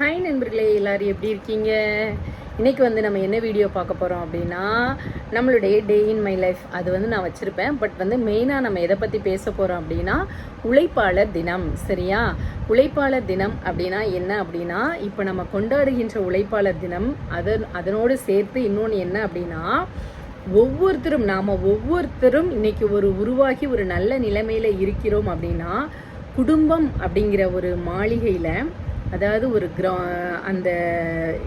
Hi நண்பர்களே எல்லாரும் எப்படி இருக்கீங்க? இன்றைக்கி வந்து நம்ம என்ன வீடியோ பார்க்க போகிறோம் அப்படின்னா நம்மளுடைய டே இன் மை லைஃப் அது வந்து நான் வச்சுருப்பேன். பட் வந்து மெயினாக நம்ம எதை பற்றி பேச போகிறோம் அப்படின்னா உழைப்பாளர் தினம். சரியா? உழைப்பாளர் தினம் அப்படின்னா என்ன அப்படின்னா இப்போ நம்ம கொண்டாடுகின்ற உழைப்பாளர் தினம் அதன் அதனோடு சேர்த்து இன்னொன்று என்ன அப்படின்னா ஒவ்வொருத்தரும் நாம் ஒவ்வொருத்தரும் இன்னைக்கு ஒரு உருவாகி ஒரு நல்ல நிலைமையில் இருக்கிறோம் அப்படின்னா குடும்பம் அப்படிங்கிற ஒரு மாளிகையில் அதாவது ஒரு கிரா அந்த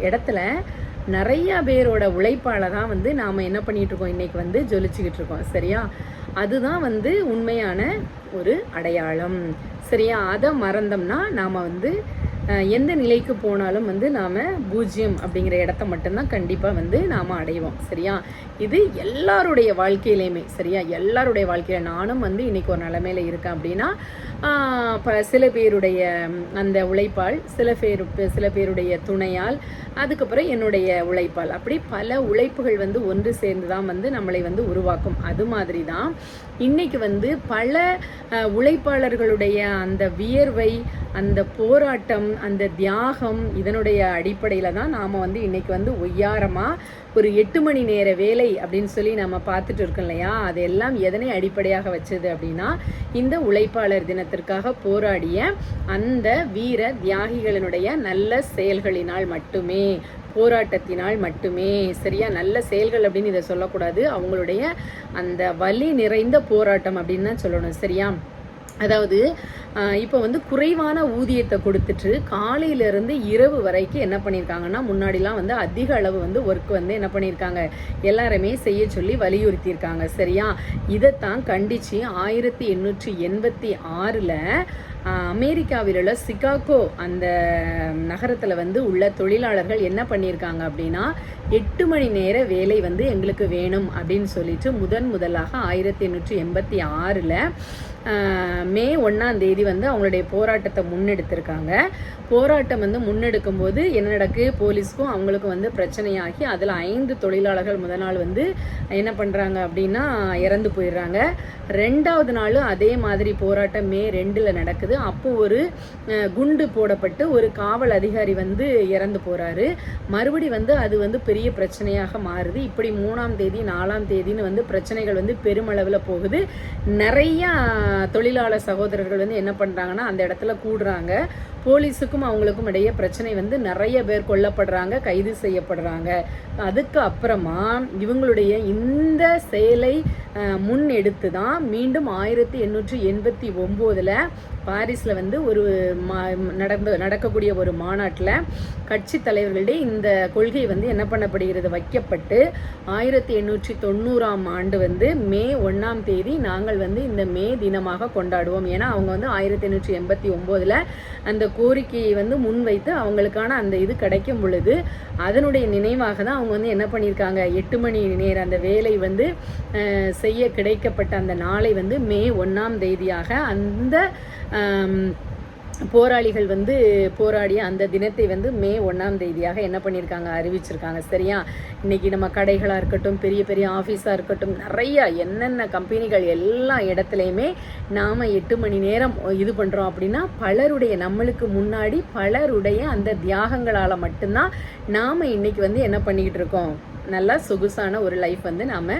இடத்துல நிறையா பேரோட உழைப்பால் தான் வந்து நாம் என்ன பண்ணிகிட்ருக்கோம் இன்றைக்கி வந்து ஜொலிச்சுக்கிட்டு இருக்கோம் சரியா? அதுதான் வந்து உண்மையான ஒரு அடையாளம் சரியா? அதை மறந்தோம்னா நாம் வந்து எந்த நிலைக்கு போனாலும் வந்து நாம் பூஜ்ஜியம் அப்படிங்கிற இடத்த மட்டும்தான் கண்டிப்பாக வந்து நாம் அடைவோம் சரியா? இது எல்லாருடைய வாழ்க்கையிலையுமே சரியா? எல்லாருடைய வாழ்க்கையில நானும் வந்து இன்னைக்கு ஒரு நிலைமையில இருக்கேன் அப்படின்னா ப சில பேருடைய அந்த உழைப்பால் சில பேர் சில பேருடைய துணையால் அதுக்கப்புறம் என்னுடைய உழைப்பால். அப்படி பல உழைப்புகள் வந்து ஒன்று சேர்ந்து தான் வந்து நம்மளை வந்து உருவாக்கும். அது மாதிரி தான் இன்னைக்கு வந்து பல உழைப்பாளர்களுடைய அந்த வியர்வை அந்த போராட்டம் அந்த தியாகம் இதனுடைய அடிப்படையில் தான் நாம் வந்து இன்னைக்கு வந்து ஒய்யாரமாக ஒரு எட்டு மணி நேர வேலை அப்படின்னு சொல்லி நம்ம பார்த்துட்டு இருக்கோம் இல்லையா? அதெல்லாம் எதனை அடிப்படையாக வச்சது அப்படின்னா இந்த உழைப்பாளர் தினத்திற்காக போராடிய அந்த வீர தியாகிகளினுடைய நல்ல செயல்களினால் மட்டுமே போராட்டத்தினால் மட்டுமே. சரியா? நல்ல செயல்கள் அப்படின்னு இதை சொல்லக்கூடாது. அவங்களுடைய அந்த வலி நிறைந்த போராட்டம் அப்படின்னு தான் சொல்லணும். சரியா? அதாவது இப்போ வந்து குறைவான ஊதியத்தை கொடுத்துட்டு காலையிலேருந்து இரவு வரைக்கும் என்ன பண்ணியிருக்காங்கன்னா முன்னாடிலாம் வந்து அதிக அளவு வந்து ஒர்க் வந்து என்ன பண்ணியிருக்காங்க? எல்லாருமே செய்ய சொல்லி வலியுறுத்தியிருக்காங்க. சரியா? இதைத்தான் கண்டித்து ஆயிரத்தி எண்ணூற்றி எண்பத்தி ஆறில் அமெரிக்காவில் உள்ள சிகாகோ அந்த நகரத்தில் வந்து உள்ள தொழிலாளர்கள் என்ன பண்ணியிருக்காங்க அப்படின்னா எட்டு மணி நேர வேலை வந்து எங்களுக்கு வேணும் அப்படின்னு சொல்லிட்டு முதன் முதலாக ஆயிரத்தி எண்ணூற்றி எண்பத்தி ஆறில் மே ஒன்றாம் தேதி வந்து அவங்களுடைய போராட்டத்தை முன்னெடுத்திருக்காங்க. போராட்டம் வந்து முன்னெடுக்கும் போது என்ன நடக்கு? போலீஸ்க்கும் அவங்களுக்கும் வந்து பிரச்சனையாகி அதில் ஐந்து தொழிலாளர்கள் முதல் நாள் வந்து என்ன பண்ணுறாங்க அப்படின்னா இறந்து போயிடுறாங்க. ரெண்டாவது நாளும் அதே மாதிரி போராட்டம் மே ரெண்டில் நடக்குது. அப்போ ஒரு குண்டு போடப்பட்டு ஒரு காவல் அதிகாரி வந்து இறந்து போகிறாரு மறுபடி வந்து அது வந்து பெரிய பிரச்சனையாக மாறுது. இப்படி மூணாம் தேதி நாலாம் தேதின்னு வந்து பிரச்சனைகள் வந்து பெருமளவில் போகுது. நிறைய தொழிலாளர் சகோதரர்கள் வந்து என்ன பண்ணுறாங்கன்னா அந்த இடத்துல கூடுறாங்க. போலீஸுக்கும் அவங்களுக்கும் இடையே பிரச்சனை வந்து நிறைய பேர் கொல்லப்படுறாங்க கைது செய்யப்படுறாங்க. அதுக்கு அப்புறமா இவங்களுடைய இந்த செயலை முன் எடுத்து தான் மீண்டும் ஆயிரத்தி எண்ணூற்றி எண்பத்தி ஒம்போதில் பாரிஸில் வந்து ஒரு மா நடக்கக்கூடிய ஒரு மாநாட்டில் கட்சி தலைவர்களிடையே இந்த கொள்கை வந்து என்ன பண்ணப்படுகிறது வைக்கப்பட்டு ஆயிரத்தி எண்ணூற்றி தொண்ணூறாம் ஆண்டு வந்து மே ஒன்றாம் தேதி நாங்கள் வந்து இந்த மே தினமாக கொண்டாடுவோம். ஏன்னா அவங்க வந்து ஆயிரத்தி எண்ணூற்றி எண்பத்தி ஒம்போதில் அந்த கோரிக்கையை வந்து முன்வைத்து அவங்களுக்கான அந்த இது கிடைக்கும் பொழுது அதனுடைய நினைவாக தான் அவங்க வந்து என்ன பண்ணியிருக்காங்க? எட்டு மணி நேர அந்த வேலை வந்து செய்ய கிடைக்கப்பட்ட அந்த நாளை வந்து மே ஒன்றாம் தேதியாக அந்த போராளிகள் வந்து போராடிய அந்த தினத்தை வந்து மே ஒன்றாம் தேதியாக என்ன பண்ணியிருக்காங்க? அறிவிச்சிருக்காங்க. சரியா? இன்னைக்கு நம்ம கடைகளாக இருக்கட்டும் பெரிய பெரிய ஆஃபீஸாக இருக்கட்டும் நிறையா என்னென்ன கம்பெனிகள் எல்லா இடத்துலையுமே நாம் எட்டு மணி நேரம் இது பண்ணுறோம் அப்படின்னா பலருடைய நம்மளுக்கு முன்னாடி பலருடைய அந்த தியாகங்களால் மட்டும்தான் நாம் இன்னைக்கு வந்து என்ன பண்ணிக்கிட்டு இருக்கோம்? நல்லா சொகுசான ஒரு லைஃப் வந்து நாம்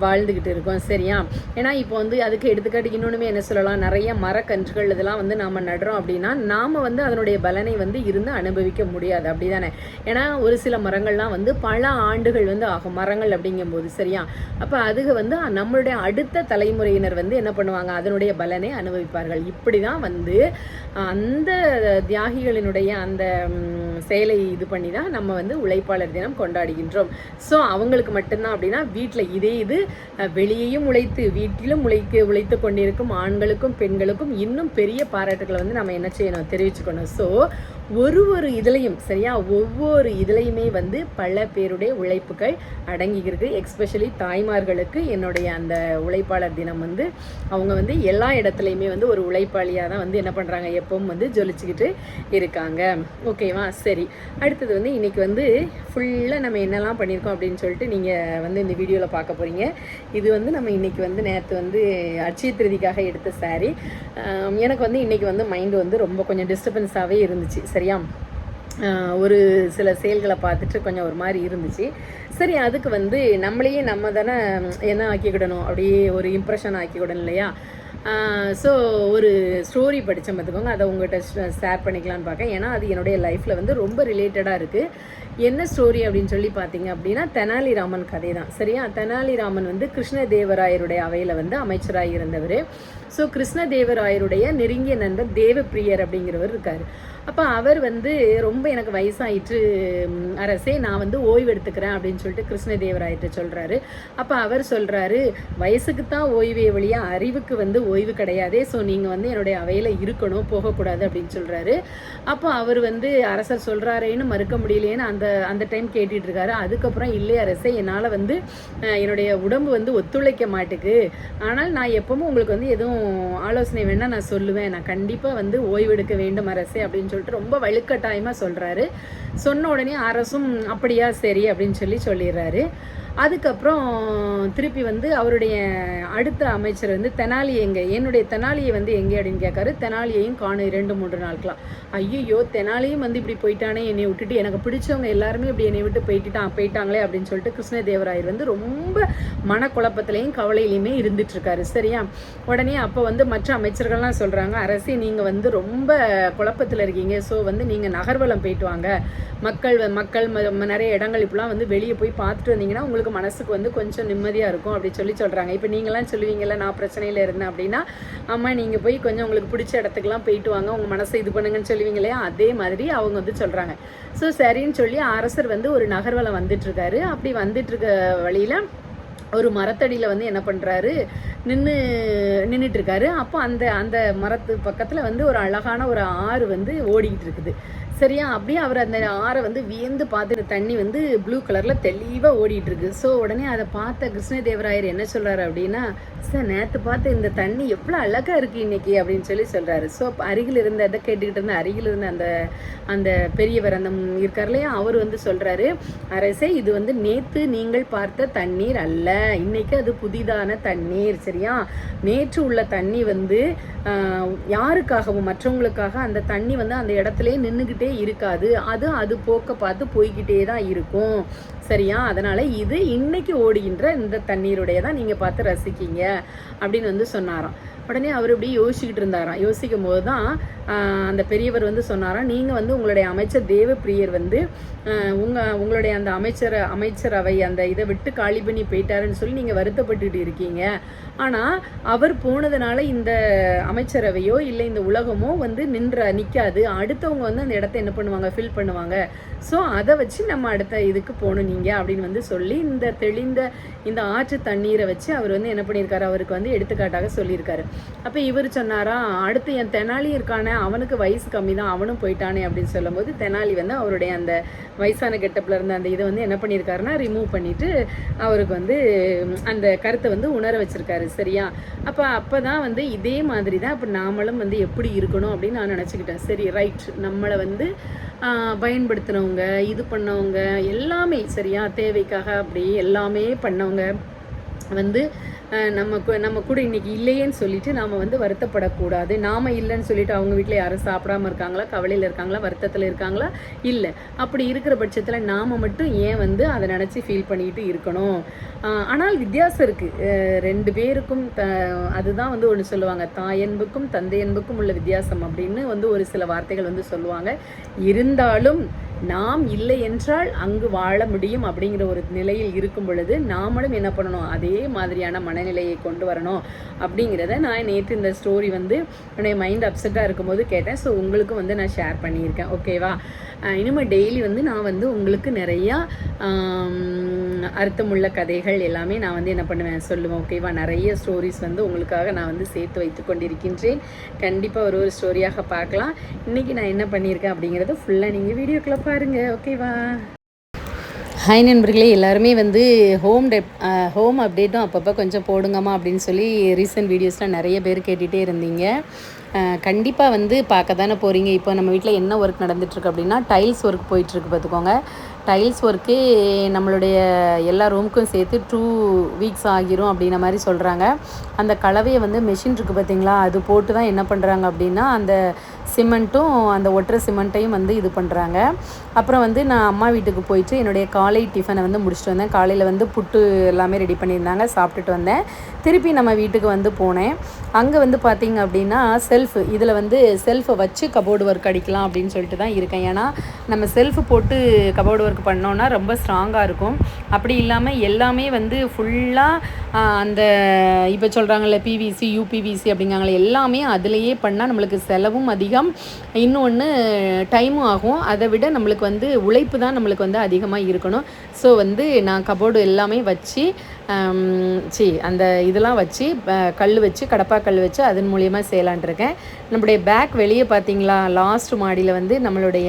வாழ்ந்துக்கிட்டு இருக்கோம். சரியா? ஏன்னா இப்போ வந்து அதுக்கு எடுத்துக்காட்டு இன்னொன்றுமே என்ன சொல்லலாம்? நிறைய மரக்கன்றுகள் இதெல்லாம் வந்து நாம் நடுறோம் அப்படின்னா நாம் வந்து அதனுடைய பலனை வந்து இருந்து அனுபவிக்க முடியாது. அப்படிதானே? ஏன்னா ஒரு சில மரங்கள்லாம் வந்து பல ஆண்டுகள் வந்து ஆகும். மரங்கள் அப்படிங்கும்போது சரியா? அப்போ அதுக்கு வந்து நம்மளுடைய அடுத்த தலைமுறையினர் வந்து என்ன பண்ணுவாங்க? அதனுடைய பலனை அனுபவிப்பார்கள். இப்படி தான் வந்து அந்த தியாகிகளினுடைய அந்த சேலை செயலை இது பண்ணி தான் நம்ம வந்து உழைப்பாளர் தினம் கொண்டாடுகின்றோம். ஸோ அவங்களுக்கு மட்டும்தான் அப்படின்னா வீட்டில் இதே இது அஹ், வெளியேயும் உழைத்து வீட்டிலும் உழைக்க உழைத்து கொண்டிருக்கும் ஆண்களுக்கும் பெண்களுக்கும் இன்னும் பெரிய பாராட்டுகளை வந்து நம்ம என்ன செய்யணும் தெரிவிச்சுக்கணும். ஸோ ஒரு ஒரு இதுலையும் சரியா? ஒவ்வொரு இதுலையுமே வந்து பல பேருடைய உழைப்புகள் அடங்கியிருக்கு எக்ஸ்பெஷலி தாய்மார்களுக்கு என்னுடைய அந்த உழைப்பாளர் தினம் வந்து அவங்க வந்து எல்லா இடத்துலையுமே வந்து ஒரு உழைப்பாளியாக தான் வந்து என்ன பண்ணுறாங்க எப்பவும் வந்து ஜொலிச்சுக்கிட்டு இருக்காங்க. ஓகேவா சரி. அடுத்தது வந்து இன்றைக்கி வந்து ஃபுல்லாக நம்ம என்னெல்லாம் பண்ணியிருக்கோம் அப்படின்னு சொல்லிட்டு நீங்கள் வந்து இந்த வீடியோவில் பார்க்க போகிறீங்க இது வந்து நம்ம இன்றைக்கி வந்து நேற்று வந்து அட்சய திருதிக்காக எடுத்த saree. எனக்கு வந்து இன்றைக்கி வந்து மைண்டு வந்து ரொம்ப கொஞ்சம் டிஸ்டர்பன்ஸாகவே இருந்துச்சு. சரி சரியா ஒரு சில செயல்களை பார்த்துட்டு கொஞ்சம் ஒரு மாதிரி இருந்துச்சு. சரி அதுக்கு வந்து நம்மளையே நம்ம தானே என்ன ஆக்கிக்கிடணும்? அப்படியே ஒரு இம்ப்ரெஷன் ஆக்கிக்கிடணும் இல்லையா? ஸோ ஒரு ஸ்டோரி படித்தேன் பார்த்துக்கோங்க. அதை உங்கள்கிட்ட ஷேர் பண்ணிக்கலான்னு பார்க்கேன். ஏன்னா அது என்னுடைய லைஃப்பில் வந்து ரொம்ப ரிலேட்டடாக இருக்குது என்ன ஸ்டோரி அப்படின்னு சொல்லி பார்த்தீங்க அப்படின்னா தெனாலிராமன் கதை தான் சரியா? தெனாலிராமன் வந்து கிருஷ்ணதேவராயருடைய அவையில் வந்து அமைச்சராக இருந்தவர். ஸோ கிருஷ்ணதேவராயருடைய நெருங்கிய நண்பர் தேவப்பிரியர் அப்படிங்கிறவர் இருக்கார். அப்போ அவர் வந்து ரொம்ப எனக்கு வயசாயிற்று அரசே நான் வந்து ஓய்வு எடுத்துக்கிறேன் அப்படின்னு சொல்லிட்டு கிருஷ்ணதேவராயிட்ட சொல்கிறாரு அப்போ அவர் சொல்கிறாரு வயசுக்கு தான் ஓய்வே வழியா அறிவுக்கு வந்து ஓய்வு கிடையாதே ஸோ நீங்கள் வந்து என்னுடைய அவையில் இருக்கணும் போகக்கூடாது அப்படின்னு சொல்கிறாரு அப்போ அவர் வந்து அரசர் சொல்கிறாரேன்னு மறுக்க முடியலையேன்னு அந்த அந்த டைம் கேட்டுட்டு இருக்காரு. அதுக்கப்புறம் இல்லை அரசே என்னால் வந்து என்னுடைய உடம்பு வந்து ஒத்துழைக்க மாட்டுக்கு. ஆனால் நான் எப்பவும் உங்களுக்கு வந்து எதுவும் ஆலோசனை வேணால் நான் சொல்லுவேன். நான் கண்டிப்பாக வந்து ஓய்வெடுக்க வேண்டும் அரசே அப்படின்னு சொல்லிட்டு ரொம்ப வலுக்கட்டாயமாக சொல்கிறாரு சொன்ன உடனே அரசும் அப்படியா சரி அப்படின்னு சொல்லி சொல்லிடுறாரு. அதுக்கப்புறம் திருப்பி வந்து அவருடைய அடுத்த அமைச்சர் வந்து தெனாலி எங்கே என்னுடைய தெனாலியை வந்து எங்கே அப்படின்னு கேட்காரு. தெனாலியையும் காணும் இரண்டு மூன்று நாட்களாம் ஐயோ தெனாலியும் வந்து இப்படி போயிட்டானே என்னை விட்டுட்டு எனக்கு பிடிச்சவங்க எல்லாருமே இப்படி என்னை விட்டு போயிட்டுட்டான் போயிட்டாங்களே அப்படின்னு சொல்லிட்டு கிருஷ்ணதேவராயர் வந்து ரொம்ப மனக்குழப்பத்திலையும் கவலையிலையுமே இருந்துட்டுருக்காரு. சரியா? உடனே அப்போ வந்து மற்ற அமைச்சர்கள்லாம் சொல்கிறாங்க அரசி நீங்கள் வந்து ரொம்ப குழப்பத்தில் இருக்கீங்க. ஸோ வந்து நீங்கள் நகர்வலம் போயிட்டு வாங்க. மக்கள் வ- மக்கள் ம- ம- நிறைய இடங்கள் இப்படிலாம் வந்து வெளியே போய் பார்த்துட்டு வந்தீங்கன்னா உங்களுக்கு மனசுக்கு வந்து கொஞ்சம் நிம்மதியாக இருக்கும் அப்படி சொல்லி சொல்கிறாங்க இப்போ நீங்களாம் சொல்லுவீங்கள்ல நான் பிரச்சனையில் இருந்தேன் அப்படின்னா அம்மா நீங்கள் போய் கொஞ்சம் உங்களுக்கு பிடிச்ச இடத்துக்குலாம் போயிட்டு வாங்க. உங்கள் மனசை இது பண்ணுங்கன்னு சொல்லுவீங்களே அதே மாதிரி அவங்க வந்து சொல்கிறாங்க ஸோ சரின்னு சொல்லி அரசர் வந்து ஒரு நகர்வலம் வந்துட்டுருக்காரு அப்படி வந்துட்டுருக்க வழியில் ஒரு மரத்தடியில் வந்து என்ன பண்ணுறாரு நின்று நின்றுட்டு இருக்காரு அப்போ அந்த அந்த மரத்து பக்கத்தில் வந்து ஒரு அழகான ஒரு ஆறு வந்து ஓடிக்கிட்டு இருக்குது சரியா? அப்படியே அவர் அந்த ஆறை வந்து வியந்து பார்த்துட்டு தண்ணி வந்து ப்ளூ கலரில் தெளிவாக ஓடிட்டு இருக்கு ஸோ உடனே அதை பார்த்த கிருஷ்ணதேவராயர் என்ன சொல்கிறாரு அப்படின்னா சார் நேற்று பார்த்து இந்த தண்ணி எவ்வளோ அழகாக இருக்கு இன்னைக்கு அப்படின்னு சொல்லி சொல்கிறாரு ஸோ அருகில் இருந்த அதை கேட்டுக்கிட்டு இருந்த அருகில் இருந்த அந்த அந்த பெரியவர் அந்த இருக்கார் இல்லையா? அவர் வந்து சொல்கிறாரு அரசே இது வந்து நேற்று நீங்கள் பார்த்த தண்ணீர் அல்ல. இன்னைக்கு அது புதிதான தண்ணீர். சரியா? நேற்று உள்ள தண்ணி வந்து யாருக்காகவும் மற்றவங்களுக்காக அந்த தண்ணி வந்து அந்த இடத்துலயே நின்றுக்கிட்டே இருக்காது. அது அது போக்க பார்த்து போய்கிட்டே தான் இருக்கும். சரியா? அதனால இது இன்னைக்கு ஓடுகின்ற இந்த தண்ணீருடைய தான் நீங்க பார்த்து ரசிக்கீங்க. அப்படின்னு வந்து சொன்னாராம். உடனே அவர் இப்படி யோசிச்சுக்கிட்டு இருந்தாராம். யோசிக்கும் போது தான் அந்த பெரியவர் வந்து சொன்னாராம் நீங்கள் வந்து உங்களுடைய அமைச்சர் தேவப்பிரியர் வந்து உங்கள் உங்களுடைய அந்த அமைச்சர் அமைச்சரவை அந்த இதை விட்டு காலி பண்ணி போயிட்டாருன்னு சொல்லி நீங்கள் வருத்தப்பட்டுட்டு இருக்கீங்க. ஆனால் அவர் போனதுனால இந்த அமைச்சரவையோ இல்லை இந்த உலகமோ வந்து நின்ற நிற்காது அடுத்தவங்க வந்து அந்த இடத்த என்ன பண்ணுவாங்க? ஃபில் பண்ணுவாங்க. ஸோ அதை வச்சு நம்ம அடுத்த இதுக்கு போகணும் நீங்கள் அப்படின்னு வந்து சொல்லி இந்த தெளிந்த இந்த ஆற்று தண்ணீரை வச்சு அவர் வந்து என்ன பண்ணியிருக்காரு? அவருக்கு வந்து எடுத்துக்காட்டாக சொல்லியிருக்காரு. அப்போ இவர் சொன்னாரா அடுத்து என் தெனாலி இருக்கானே அவனுக்கு வயசு கம்மி தான் அவனும் போயிட்டானே அப்படின்னு சொல்லும்போது தெனாலி வந்து அவருடைய அந்த வயசான கெட்டப்பில் இருந்த அந்த இதை வந்து என்ன பண்ணியிருக்காருன்னா ரிமூவ் பண்ணிட்டு அவருக்கு வந்து அந்த கருத்தை வந்து உணர வச்சிருக்காரு சரியா? அப்போ அப்போ தான் வந்து இதே மாதிரி தான் இப்போ நாமளும் வந்து எப்படி இருக்கணும் அப்படின்னு நான் நினச்சிக்கிட்டேன். சரி ரைட் நம்மளை வந்து பயன்படுத்தினவங்க இது பண்ணவங்க எல்லாமே சரியா? தேவைக்காக அப்படி எல்லாமே பண்ணவங்க வந்து நம்ம நம்ம கூட இன்னைக்கு இல்லையேன்னு சொல்லிட்டு நாம வந்து வருத்தப்படக்கூடாது. நாம இல்லைன்னு சொல்லிட்டு அவங்க வீட்டில் யாரும் சாப்பிடாம இருக்காங்களா? கவலையில் இருக்காங்களா? வருத்தத்தில் இருக்காங்களா? இல்லை. அப்படி இருக்கிற பட்சத்தில் நாம மட்டும் ஏன் வந்து அதை நினச்சி ஃபீல் பண்ணிட்டு இருக்கணும்? ஆனால் வித்தியாசம் இருக்கு. ரெண்டு பேருக்கும் த அதுதான் வந்து ஒன்று சொல்லுவாங்க. தாயன்புக்கும் தந்தையன்புக்கும் உள்ள வித்தியாசம் அப்படின்னு வந்து ஒரு சில வார்த்தைகள் வந்து சொல்லுவாங்க. இருந்தாலும் நாம் இல்லை என்றால் அங்கு வாழ முடியும் அப்படிங்கிற ஒரு நிலையில் இருக்கும் பொழுது நாமளும் என்ன பண்ணணும்? அதே மாதிரியான மனநிலையை கொண்டு வரணும் அப்படிங்கிறத நான் நேற்று இந்த ஸ்டோரி வந்து என்னுடைய மைண்ட் அப்செட்டாக இருக்கும்போது கேட்டேன். ஸோ உங்களுக்கும் வந்து நான் ஷேர் பண்ணியிருக்கேன். ஓகேவா இனிமேல் டெய்லி வந்து நான் வந்து உங்களுக்கு நிறையா அர்த்தமுள்ள கதைகள் எல்லாமே நான் வந்து என்ன பண்ணுவேன் சொல்லுவேன் ஓகேவா நிறைய ஸ்டோரிஸ் வந்து உங்களுக்காக நான் வந்து சேர்த்து வைத்து கொண்டிருக்கின்றேன். கண்டிப்பாக ஒரு ஒரு ஸ்டோரியாக பார்க்கலாம். இன்றைக்கி நான் என்ன பண்ணியிருக்கேன் அப்படிங்கிறத ஃபுல்லாக நீங்கள் வீடியோக்குள்ளே பாருங்கள் ஓகேவா ஹாய் நண்பர்களே எல்லாருமே வந்து ஹோம் டெப் ஹோம் அப்டேட்டும் அப்பப்போ கொஞ்சம் போடுங்கம்மா அப்படின்னு சொல்லி ரீசெண்ட் வீடியோஸ்லாம் நிறைய பேர் கேட்டுகிட்டே இருந்தீங்க. கண்டிப்பாக வந்து பார்க்க தானே போகிறீங்க இப்போ நம்ம வீட்டில் என்ன ஒர்க் நடந்துட்டுருக்கு அப்படின்னா டைல்ஸ் ஒர்க் போயிட்டுருக்கு பார்த்துக்கோங்க. டைல்ஸ் ஒர்க்கே நம்மளுடைய எல்லா ரூமுக்கும் சேர்த்து டூ வீக்ஸ் ஆகிரும் அப்படின்ன மாதிரி சொல்கிறாங்க அந்த கலவையை வந்து மெஷின் இருக்குது பார்த்தீங்களா? அது போட்டு தான் என்ன பண்ணுறாங்க அப்படின்னா அந்த சிமெண்ட்டும் அந்த ஒட்டுற சிமெண்ட்டையும் வந்து இது பண்ணுறாங்க அப்புறம் வந்து நான் அம்மா வீட்டுக்கு போயிட்டு என்னுடைய காலை டிஃபனை வந்து முடிச்சுட்டு வந்தேன். காலையில் வந்து புட்டு எல்லாமே ரெடி பண்ணியிருந்தாங்க சாப்பிட்டுட்டு வந்தேன். திருப்பி நம்ம வீட்டுக்கு வந்து போனேன். அங்கே வந்து பார்த்திங்க அப்படின்னா செல் செல்ஃப் இதில் வந்து செல்ஃபை வச்சு கபோர்டு ஒர்க் அடிக்கலாம் அப்படின்னு சொல்லிட்டு தான் இருக்கேன். ஏன்னா நம்ம செல்ஃப் போட்டு கபோர்டு ஒர்க் பண்ணோன்னா ரொம்ப ஸ்ட்ராங்காக இருக்கும். அப்படி இல்லாமல் எல்லாமே வந்து ஃபுல்லாக அந்த இப்போ சொல்கிறாங்கல்ல பிவிசி யூபிவிசி அப்படிங்காங்களே எல்லாமே அதிலேயே பண்ணால் நம்மளுக்கு செலவும் அதிகம். இன்னொன்று டைமும் ஆகும். அதை விட நம்மளுக்கு வந்து உழைப்பு தான் நம்மளுக்கு வந்து அதிகமாக இருக்கணும். ஸோ வந்து நான் கபோர்டு எல்லாமே வச்சு சி அந்த இதெல்லாம் வச்சு கல் வச்சு கடப்பா கல் வச்சு அதன் மூலியமாக செய்யலான்ட்ருக்கேன். நம்முடைய பேக் வெளியே பார்த்தீங்களா லாஸ்ட் மாடியில் வந்து நம்மளுடைய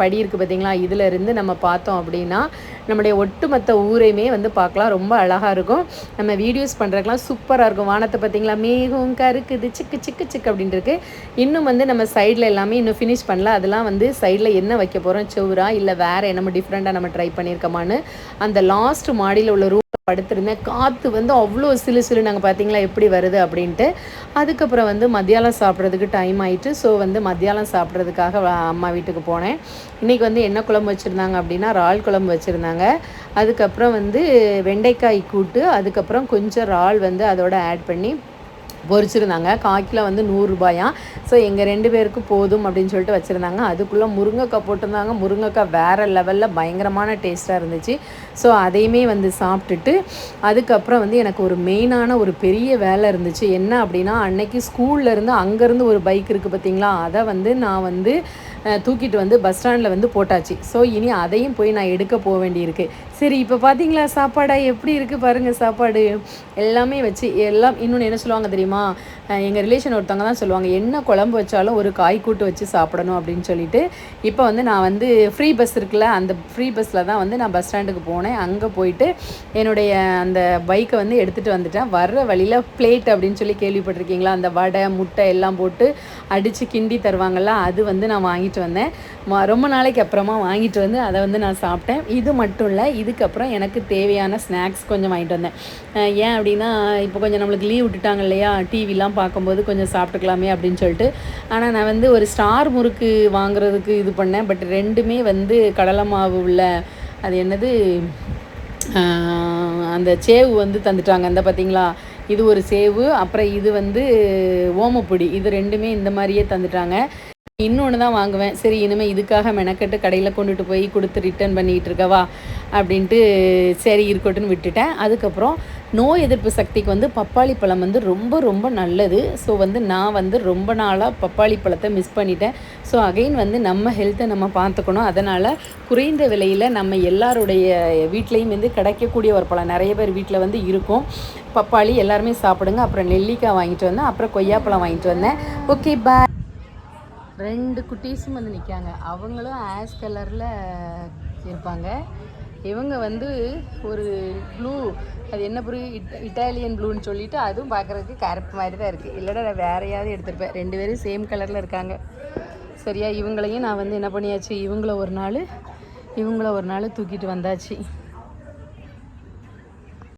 படி இருக்குது பார்த்தீங்களா இதில் இருந்து நம்ம பார்த்தோம் அப்படின்னா நம்முடைய ஒட்டுமொத்த ஊரையுமே வந்து பார்க்கலாம். ரொம்ப அழகாக இருக்கும். நம்ம வீடியோஸ் பண்ணுறதுக்கெலாம் சூப்பராக இருக்கும். வானத்தை பார்த்தீங்களா மேகம் கருக்குது சிக்கு சிக்கு சிக்கு அப்படின்ட்டு இன்னும் வந்து நம்ம சைடில் எல்லாமே இன்னும் ஃபினிஷ் பண்ணல. அதெல்லாம் வந்து சைடில் என்ன வைக்க போகிறோம் செவ்வரா இல்லை வேறு நம்ம டிஃப்ரெண்ட்டாக நம்ம ட்ரை பண்ணியிருக்கோமான்னு அந்த லாஸ்ட் மாடியில் உள்ள ரூம் படுத்திருந்தேன். காற்று வந்து அவ்வளோ சிலு சிலு நாங்கள் பார்த்தீங்களா எப்படி வருது அப்படின்ட்டு. அதுக்கப்புறம் வந்து மத்தியானம் சாப்பிட்றதுக்கு டைம் ஆயிட்டு ஸோ வந்து மத்தியானம் சாப்பிட்றதுக்காக அம்மா வீட்டுக்கு போனேன். இன்றைக்கி வந்து என்ன குழம்பு வச்சுருந்தாங்க அப்படின்னா இறால் குழம்பு வச்சுருந்தாங்க. அதுக்கப்புறம் வந்து வெண்டைக்காய் கூட்டு அதுக்கப்புறம் கொஞ்சம் இறால் வந்து அதோட ஆட் பண்ணி பொரிச்சிருந்தாங்க. கால் வந்து நூறுரூபாயா ஸோ எங்கள் ரெண்டு பேருக்கு போதும் அப்படின்னு சொல்லிட்டு வச்சுருந்தாங்க. அதுக்குள்ளே முருங்கைக்காய் போட்டிருந்தாங்க. முருங்கைக்காய் வேறு லெவலில் பயங்கரமான டேஸ்ட்டாக இருந்துச்சு. ஸோ அதையுமே வந்து சாப்பிட்டுட்டு அதுக்கப்புறம் வந்து எனக்கு ஒரு மெயினான ஒரு பெரிய வேலை இருந்துச்சு. என்ன அப்படின்னா அன்னைக்கு ஸ்கூல்லேருந்து அங்கேருந்து ஒரு பைக் இருக்குது பார்த்தீங்களா அதை வந்து நான் வந்து தூக்கிட்டு வந்து பஸ் ஸ்டாண்டில் வந்து போட்டாச்சு. ஸோ இனி அதையும் போய் நான் எடுக்க போக வேண்டியிருக்கு. சரி இப்போ பார்த்தீங்களா சாப்பாடா எப்படி இருக்குது பாருங்கள் சாப்பாடு. எல்லாமே வச்சு எல்லாம் இன்னொன்று என்ன சொல்லுவாங்க தெரியுமா? எங்கள் ரிலேஷன் ஒருத்தவங்க தான் சொல்லுவாங்க என்ன குழம்பு வச்சாலும் ஒரு காய் கூட்டு வச்சு சாப்பிடணும் அப்படின்னு சொல்லிட்டு. இப்போ வந்து நான் வந்து ஃப்ரீ பஸ் இருக்குல்ல அந்த ஃப்ரீ பஸ்ஸில் தான் வந்து நான் பஸ் ஸ்டாண்டுக்கு போனேன். அங்கே போயிட்டு என்னுடைய அந்த பைக்கை வந்து எடுத்துகிட்டு வந்துட்டேன். வர்ற வழியில் பிளேட் அப்படின்னு சொல்லி கேள்விப்பட்டிருக்கீங்களா? அந்த வடை முட்டை எல்லாம் போட்டு அடித்து கிண்டி தருவாங்கள்ல அது வந்து நான் வாங்கி வாங்கிட்டு வந்தேன். ரொம்ப நாளைக்கு அப்புறமா வாங்கிட்டு வந்து அதை வந்து நான் சாப்பிட்டேன். இது மட்டும் இல்லை இதுக்கப்புறம் எனக்கு தேவையான ஸ்நாக்ஸ் கொஞ்சம் வாங்கிட்டு வந்தேன். ஏன் அப்படின்னா இப்போ கொஞ்சம் நம்மளுக்கு லீவ் விட்டுட்டாங்க இல்லையா டிவிலாம் பார்க்கும்போது கொஞ்சம் சாப்பிட்டுக்கலாமே அப்படின்னு சொல்லிட்டு. ஆனால் நான் வந்து ஒரு ஸ்டார் முறுக்கு வாங்குறதுக்கு இது பண்ணேன். பட் ரெண்டுமே வந்து கடலை மாவு உள்ள அது என்னது அந்த சேவு வந்து தந்துட்டாங்க. அந்த பார்த்தீங்களா இது ஒரு சேவு. அப்புறம் இது வந்து ஓமப்பொடி இது ரெண்டுமே இந்த மாதிரியே தந்துட்டாங்க. இன்னொன்று தான் வாங்குவேன். சரி இனிமேல் இதுக்காக மெனக்கட்டு கடையில் கொண்டுட்டு போய் கொடுத்து ரிட்டர்ன் பண்ணிகிட்டு இருக்கவா? அப்படின்ட்டு சரி இருக்கட்டும்னு விட்டுட்டேன். அதுக்கப்புறம் நோய் எதிர்ப்பு சக்திக்கு வந்து பப்பாளி பழம் வந்து ரொம்ப ரொம்ப நல்லது. ஸோ வந்து நான் வந்து ரொம்ப நாளாக பப்பாளி பழத்தை மிஸ் பண்ணிட்டேன். ஸோ அகைன் வந்து நம்ம ஹெல்த்தை நம்ம பார்த்துக்கணும். அதனால் குறைந்த விலையில் நம்ம எல்லாருடைய வீட்லேயும் வந்து கிடைக்கக்கூடிய ஒரு பழம். நிறைய பேர் வீட்டில் வந்து இருக்கும். பப்பாளி எல்லாருமே சாப்பிடுங்க. அப்புறம் நெல்லிக்காய் வாங்கிட்டு வந்தேன். அப்புறம் கொய்யாப்பழம் வாங்கிட்டு வந்தேன். ஓகே பாய் ரெண்டு குட்டீஸும் வந்து நிற்காங்க அவங்களும் ஆஷ் கலரில் இருப்பாங்க. இவங்க வந்து ஒரு ப்ளூ அது என்ன ப்ளூ இட் இட்டாலியன் ப்ளூன்னு சொல்லிவிட்டு அதுவும் பார்க்குறதுக்கு கருப்பு மாதிரி தான் இருக்குது இல்லைடா நான் வேறையாவது எடுத்திருப்பேன். ரெண்டு பேரும் சேம் கலரில் இருக்காங்க. சரியா இவங்களையும் நான் வந்து என்ன பண்ணியாச்சு இவங்கள ஒரு நாள் இவங்கள ஒரு நாள் தூக்கிட்டு வந்தாச்சு.